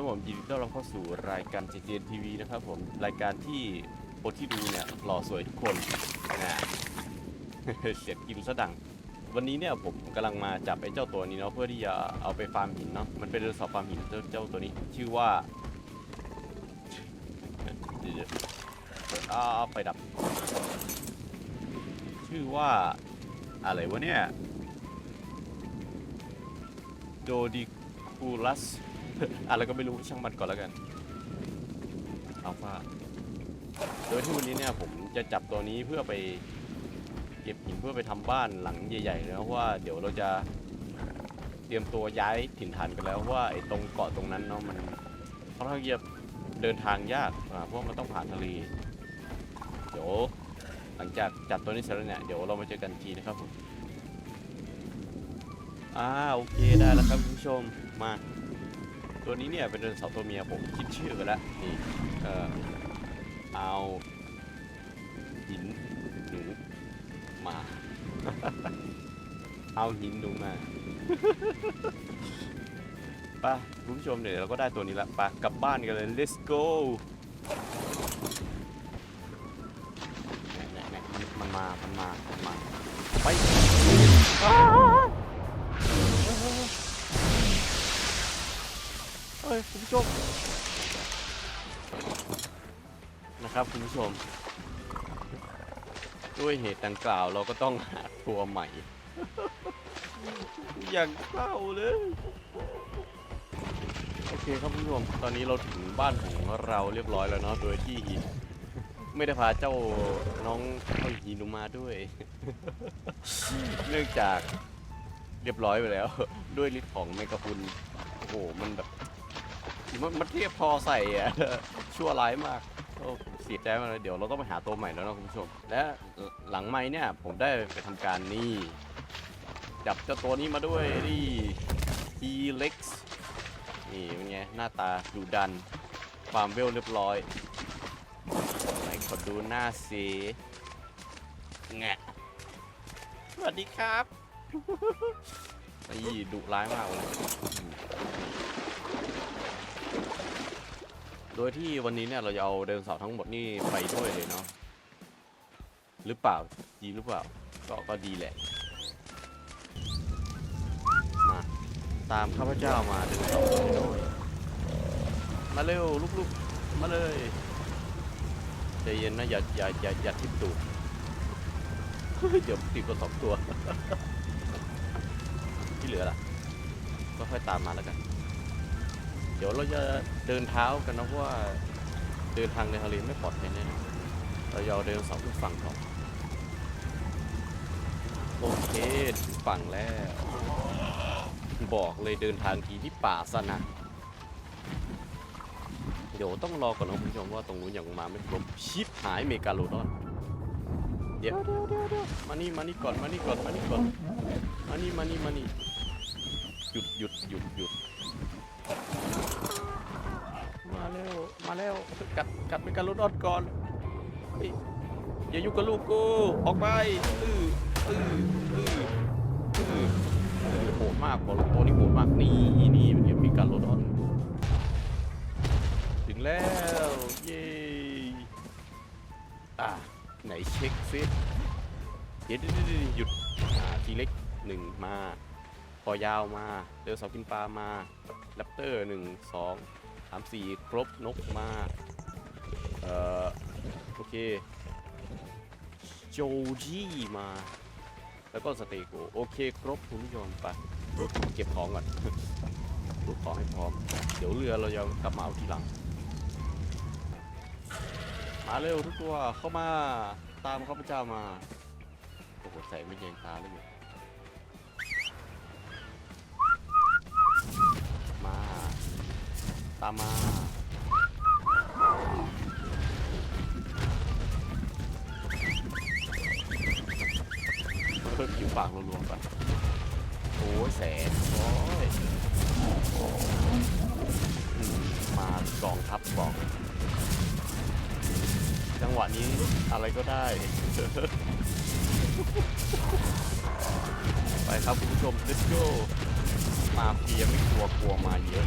ครับผมยินดีต้อนรับเข้าสู่รายการ JJN TV นะครับผมรายการที่คนที่ดูเนี่ยหล่อสวยทุกคนนะเสียกินซะดัง วันนี้เนี่ยผมกำลังมาจับไอ้เจ้าตัวนี้เนาะเพื่อที่จะเอาไปฟาร์มหินเนาะมันเป็นเรือสอบฟาร์มหินเจ้าเจ้าตัวนี้ ชื่อว่าอาเอาไปดับ ชื่อว่าอะไรวะเนี่ยโดดิคูลัส อะไรก็ไม่รู้ช่างมันก่อนแล้วกันเอัลฟาโดยที่วันนี้เนี่ยผมจะจับตัวนี้เพื่อไปเก็บหินเพื่อไปทำบ้านหลังใหญ่ๆเลยนะเพราะว่าเดี๋ยวเราจะเตรียมตัวย้ายถิ่นฐานกันแล้วว่าไอ้ตรงเกาะตรงนั้นเนาะมันค่อนข้างจะเดินทางยากอ่าเพราะว่ามันต้องผ่านทะเลเดี๋ยวหลังจากจับตัวนี้เสร็จแล้วเนี่ยเดี๋ยวเรามาเจอกันทีนะครับผมอ่าโอเคได้แล้วครับคุณผู้ชมมา ตัวนี้เนี่ยเป็นไดโนเสาร์ตัวเมียผมคิดชื่อแล้วนี่เอ่อเอาหินหนูมา เอาหินหนูมาไปคุณผู้ชมเดี๋ยวเราก็ได้ตัวนี้ละไปกลับบ้านกันเลย let's go นี่ยเนี่ยเนี่ยมันมันมา มันมา มันมา ไป อ้าวเฮ้ยคุณผู้ชมนะครับคุณผู้ชม ด้วยเหตุดังกล่าวเราก็ต้องหาตัวใหม่ อย่างเศร้าเลย โอเคครับคุณผู้ชม ตอนนี้เราถึงบ้านของเราเรียบร้อยแล้วเนาะ โดยที่ไม่ได้พาเจ้าน้องเจ้าฮีนุมาด้วย เนื่องจากเรียบร้อยไปแล้ว ด้วยฤทธิ์ของเมกะพุนโอ้โห มันแบบ มันมันเทียบพอใส่อะชั่วร้ายมากโอ้ผมเสียใจมากเลยเดี๋ยวเราต้องไปหาตัวใหม่แล้วนะคุณผู้ชม และหลังไม้เนี่ยผมได้ไปทำการนี่จับเจ้าตัวนี้มาด้วยนี่ T-Rex นี่เป็นไงหน้าตาดุดัน ความเวลเรียบร้อยไหนขอดูหน้าสิแงะสวัสดีครับนี่ดุร้ายมากเลย ดยที่วันนี้เนี่ยเราจะเอาไดโนเสาทั้งหมดนี่ไปด้วยเลยเนาะหรือเปล่าดีหรือเปล่าก็ก็ดีแหละมาตามข้าพเจ้ามาไดโนเสาร์น้อยมาเร็วลูกๆมาเลยใจเย็นนะอย่าอย่าอย่าอย่าทิ่มตูเฮ้ยเดี๋ยวติดกว่าสองตัว ที่เหลือล่ะก็ค่อยตามมาแล้วกัน เดี๋ยวเราจะเดินเท้ากันนะเพราะว่าเดินทางในทะเลไม่ปลอดภัยแน่เราจะเอาเดินเสาขึ้นฝั่งก่อนโอเคถึงฝั่งแล้ว บอกเลยเดินทางทีที่ป่าสนะเดี๋ยวต้องรอก่อนนะคุณผู้ชมว่าตรงนู้นยังมาไม่ครบชิปหายเมกาโลดอนเดี๋ยวเดี๋ยวเดี๋ยวเดี๋ยวมานี่มานี่ก่อนมานี่ก่อนมานี่ก่อนมานี่มานี่มานี่หยุดหยุดหยุดหยุด มาแล้วมาแล้วกัด กัดเป็นการลดอดก่อนเฮ้ยอย่ายุ่งกับลูกกู ออกไป อื้อ อื้อ อื้อ อื้อโหดมากบอลยตัวนี้โหดมาก นี่นี่มันยังมีการลดออนถึงแล้ว เย้อะไหนเช็คซิเดี๋ยวเดี๋ยวเดี๋ยวหยุดอ่าทีเล็กหนึ่งมา คอยาวมาเดือเสากินปลามาแรปเตอร์หนึ่งสองสามสี่ครบนกมา เอ่อ โอเค โจจี้มา แล้วก็สเตโกโอเค ครบคุณผู้ชมไปเก็บของก่อนเก็บของให้พร้อม เดี๋ยวเรือเราจะกลับมาเอาทีหลัง มาเร็วทุกตัวเข้ามาตามข้าพเจ้ามาโอ้โหใส่ไม่แยงตาเลยเนี่ย ตามมาเพิ่มผิวปากรวมๆไปโอ้ยแสนโอ้ยอืมมากองทัพบอก จังหวะนี้อะไรก็ได้ ไปครับคุณผู้ชม let's go มาเพียไม่กลัวกลัวมาเยอะ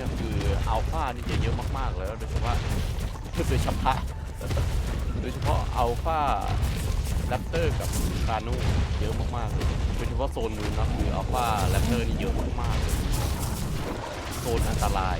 เนี่ยคืออัลฟานี่จะเยอะมากๆแล้วโดยเฉพาะโดยเฉพาะโดยเฉพาะอัลฟาแรปเตอร์กับกาโนเยอะมากๆเลยโดยเฉพาะโซนนู้นนะคืออัลฟาแรปเตอร์นี่เยอะมากๆเลยโซนอันตราย